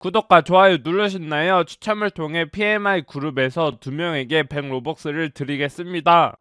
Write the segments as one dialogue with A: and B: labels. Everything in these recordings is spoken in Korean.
A: 구독과 좋아요 누르셨나요? 추첨을 통해 PMI 그룹에서 두 명에게 100 로벅스를 드리겠습니다.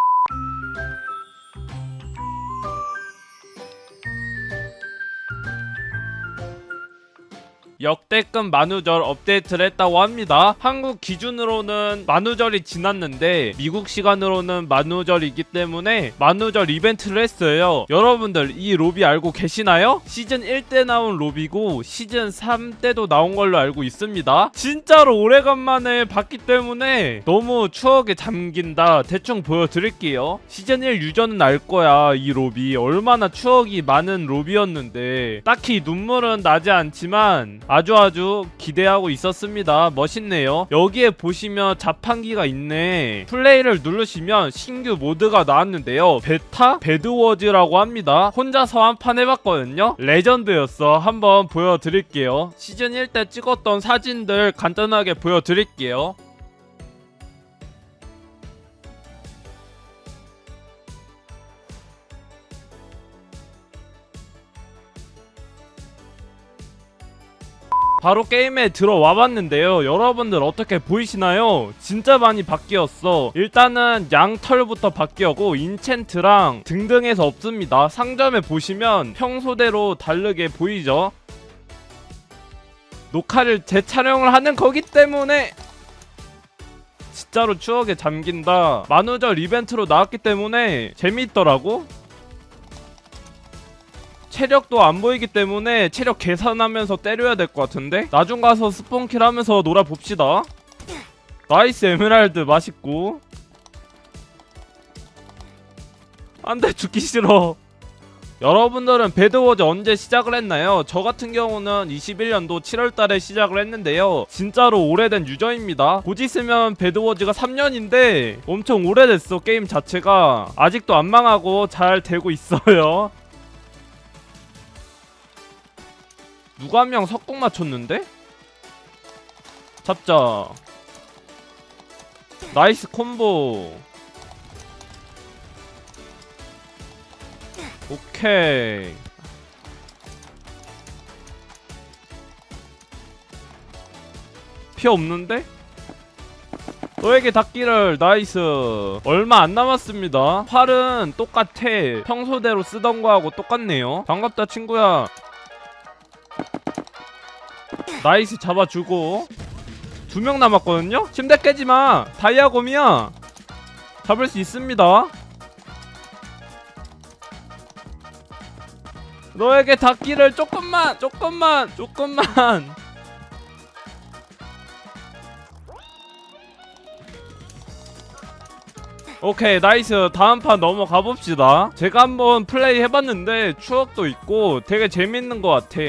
A: 역대급 만우절 업데이트를 했다고 합니다. 한국 기준으로는 만우절이 지났는데 미국 시간으로는 만우절이기 때문에 만우절 이벤트를 했어요. 여러분들 이 로비 알고 계시나요? 시즌 1 때 나온 로비고 시즌 3 때도 나온 걸로 알고 있습니다. 진짜로 오래간만에 봤기 때문에 너무 추억에 잠긴다. 대충 보여드릴게요. 시즌 1 유저는 알 거야. 이 로비 얼마나 추억이 많은 로비였는데 딱히 눈물은 나지 않지만 아주 아주 기대하고 있었습니다. 멋있네요. 여기에 보시면 자판기가 있네. 플레이를 누르시면 신규 모드가 나왔는데요. 베타 배드워즈라고 합니다. 혼자서 한 판 해봤거든요. 레전드였어. 한번 보여드릴게요. 시즌 1 때 찍었던 사진들 간단하게 보여드릴게요. 바로 게임에 들어와 봤는데요. 여러분들 어떻게 보이시나요? 진짜 많이 바뀌었어. 일단은 양털부터 바뀌었고 인챈트랑 등등해서 없습니다. 상점에 보시면 평소대로 다르게 보이죠? 녹화를 재촬영을 하는 거기 때문에 진짜로 추억에 잠긴다. 만우절 이벤트로 나왔기 때문에 재미있더라고. 체력도 안 보이기 때문에 체력 계산하면서 때려야 될 것 같은데? 나중 가서 스폰킬 하면서 놀아봅시다. 나이스 에메랄드. 맛있고. 안돼 죽기 싫어. 여러분들은 배드워즈 언제 시작을 했나요? 저 같은 경우는 21년도 7월달에 시작을 했는데요. 진짜로 오래된 유저입니다. 곧 있으면 배드워즈가 3년인데 엄청 오래됐어 게임 자체가. 아직도 안 망하고 잘 되고 있어요 누가 한 명 석궁 맞췄는데? 잡자. 나이스 콤보. 오케이. 피 없는데? 너에게 닿기를 나이스. 얼마 안 남았습니다. 활은 똑같아. 평소대로 쓰던 거하고 똑같네요. 반갑다 친구야 나이스 잡아주고. 두 명 남았거든요? 침대 깨지마. 다이아곰이야. 잡을 수 있습니다. 너에게 닿기를 조금만 조금만 조금만. 오케이 나이스. 다음 판 넘어가 봅시다. 제가 한번 플레이 해봤는데 추억도 있고 되게 재밌는 것 같아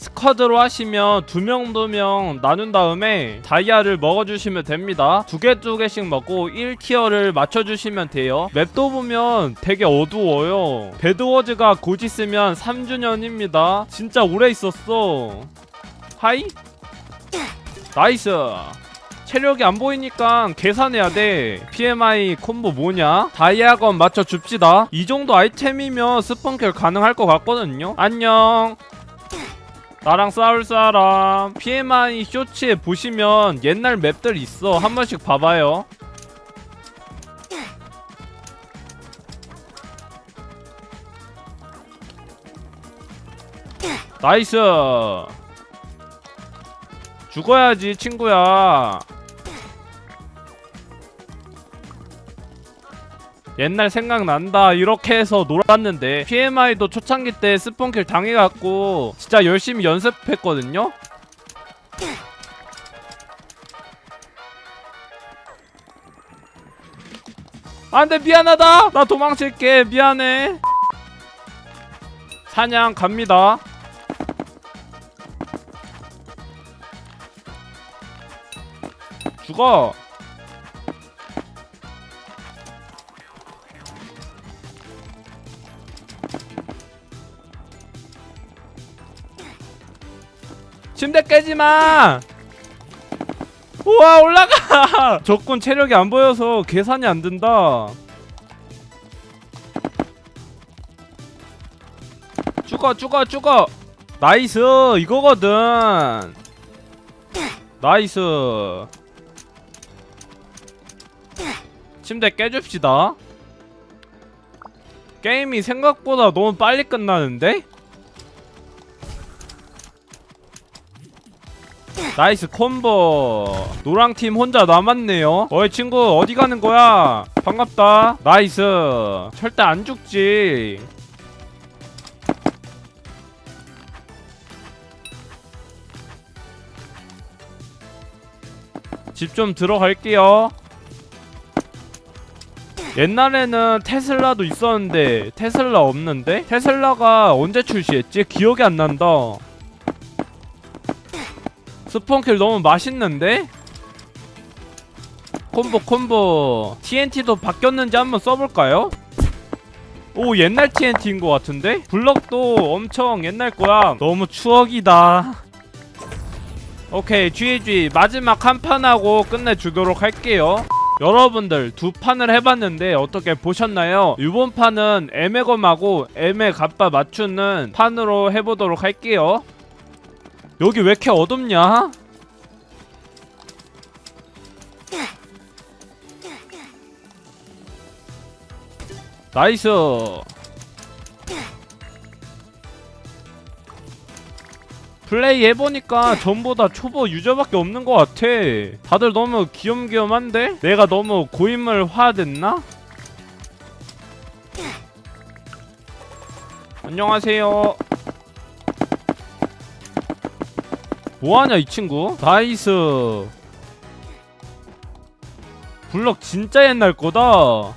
A: 스쿼드로 하시면 두 명 두 명 나눈 다음에 다이아를 먹어주시면 됩니다. 두 개 두 개씩 먹고 1티어를 맞춰주시면 돼요. 맵도 보면 되게 어두워요. 배드워즈가 곧 있으면 3주년입니다. 진짜 오래 있었어. 하이? 나이스. 체력이 안 보이니까 계산해야 돼. PMI 콤보 뭐냐? 다이아건 맞춰 줍시다. 이 정도 아이템이면 스폰킬 가능할 것 같거든요. 안녕. 나랑 싸울 사람. PMI 쇼츠에 보시면 옛날 맵들 있어. 한 번씩 봐봐요. 나이스. 죽어야지 친구야 옛날 생각난다. 이렇게 해서 놀았는데 PMI도 초창기 때 스폰킬 당해갖고 진짜 열심히 연습했거든요? 안돼 미안하다. 나 도망칠게. 미안해. 사냥 갑니다. 죽어 침대 깨지 마. 우와 올라가. 적군 체력이 안 보여서 계산이 안 된다. 죽어 죽어 죽어. 나이스 이거거든. 나이스 침대 깨줍시다 게임이 생각보다 너무 빨리 끝나는데? 나이스 콤보. 노랑팀 혼자 남았네요. 어이 친구 어디 가는 거야? 반갑다. 나이스. 절대 안 죽지. 집 좀 들어갈게요. 옛날에는 테슬라도 있었는데 테슬라 없는데? 테슬라가 언제 출시했지? 기억이 안 난다 스폰킬 너무 맛있는데? 콤보 콤보 TNT도 바뀌었는지 한번 써볼까요? 오 옛날 TNT인 것 같은데? 블럭도 엄청 옛날 거야 너무 추억이다 오케이 GG 마지막 한 판하고 끝내주도록 할게요 여러분들 두 판을 해봤는데 어떻게 보셨나요? 이번 판은 애매검하고 애매 갑바 맞추는 판으로 해보도록 할게요 여기 왜 이렇게 어둡냐? 나이스 플레이 해보니까 전보다 초보 유저밖에 없는 것 같아 다들 너무 귀염귀염한데? 내가 너무 고인물 화됐나? 안녕하세요 뭐하냐 이 친구? 나이스. 블럭 진짜 옛날 거다.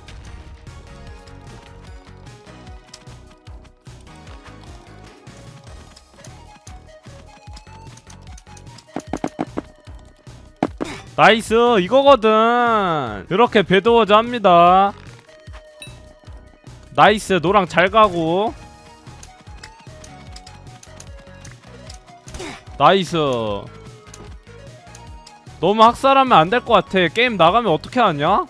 A: 나이스 이거거든. 이렇게 배드워즈 합니다. 나이스 노랑 잘 가고 나이스 너무 학살하면 안 될 것 같아 게임 나가면 어떻게 하냐?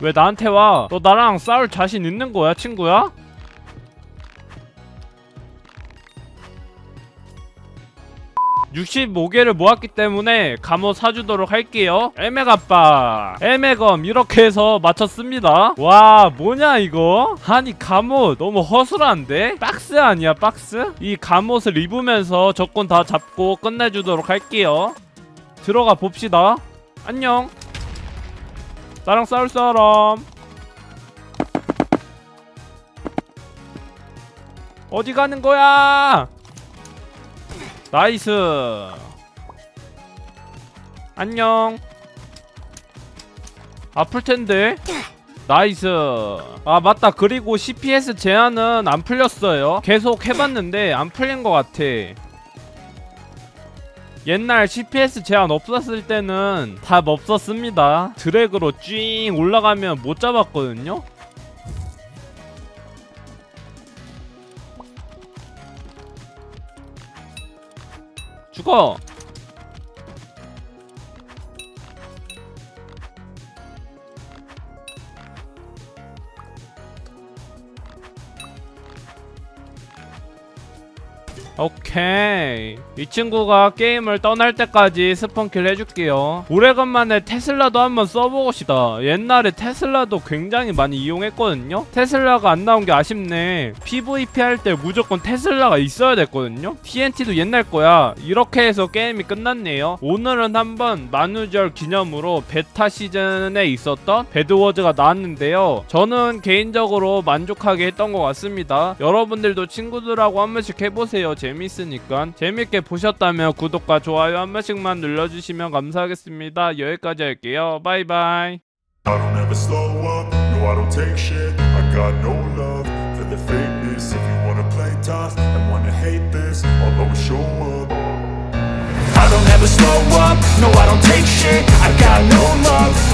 A: 왜 나한테 와? 너 나랑 싸울 자신 있는 거야 친구야? (65개를) 모았기 때문에 감호 사주도록 할게요. 에메가빠. 에메검 이렇게 해서 마쳤습니다. 와 뭐냐 이거? 아니 감옷 너무 허술한데? 박스 아니야 박스? 이 감옷을 입으면서 적군 다 잡고 끝내주도록 할게요. 들어가 봅시다. 안녕. 나랑 싸울 사람. 어디 가는 거야 나이스. 안녕. 아플 텐데. 나이스. 아 맞다. 그리고 CPS 제한은 안 풀렸어요. 계속 해봤는데 안 풀린 것 같아. 옛날 CPS 제한 없었을 때는 답 없었습니다. 드래그로 쭉 올라가면 못 잡았거든요 죽어. 오케이 이 친구가 게임을 떠날 때까지 스폰킬 해줄게요. 오래간만에 테슬라도 한번 써보고 싶다. 옛날에 테슬라도 굉장히 많이 이용했거든요? 테슬라가 안 나온 게 아쉽네. PVP 할 때 무조건 테슬라가 있어야 됐거든요? TNT도 옛날 거야. 이렇게 해서 게임이 끝났네요. 오늘은 한번 만우절 기념으로 베타 시즌에 있었던 배드워즈가 나왔는데요. 저는 개인적으로 만족하게 했던 것 같습니다. 여러분들도 친구들하고 한 번씩 해보세요. 재밌으니까 재밌게 보셨다면 구독과 좋아요 한 번씩만 눌러주시면 감사하겠습니다 여기까지 할게요 바이바이
B: I don't ever slow up, no I don't take shit I got no love for the fakeness If you wanna play tough and wanna hate this I'll always show up
C: I don't ever slow up, no I don't take shit I got no love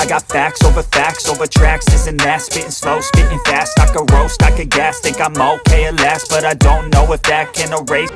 C: I got facts over facts over tracks, this and that. Spitting slow, spitting fast, I could roast, I could gas. Think I'm okay at last, but I don't know if that can erase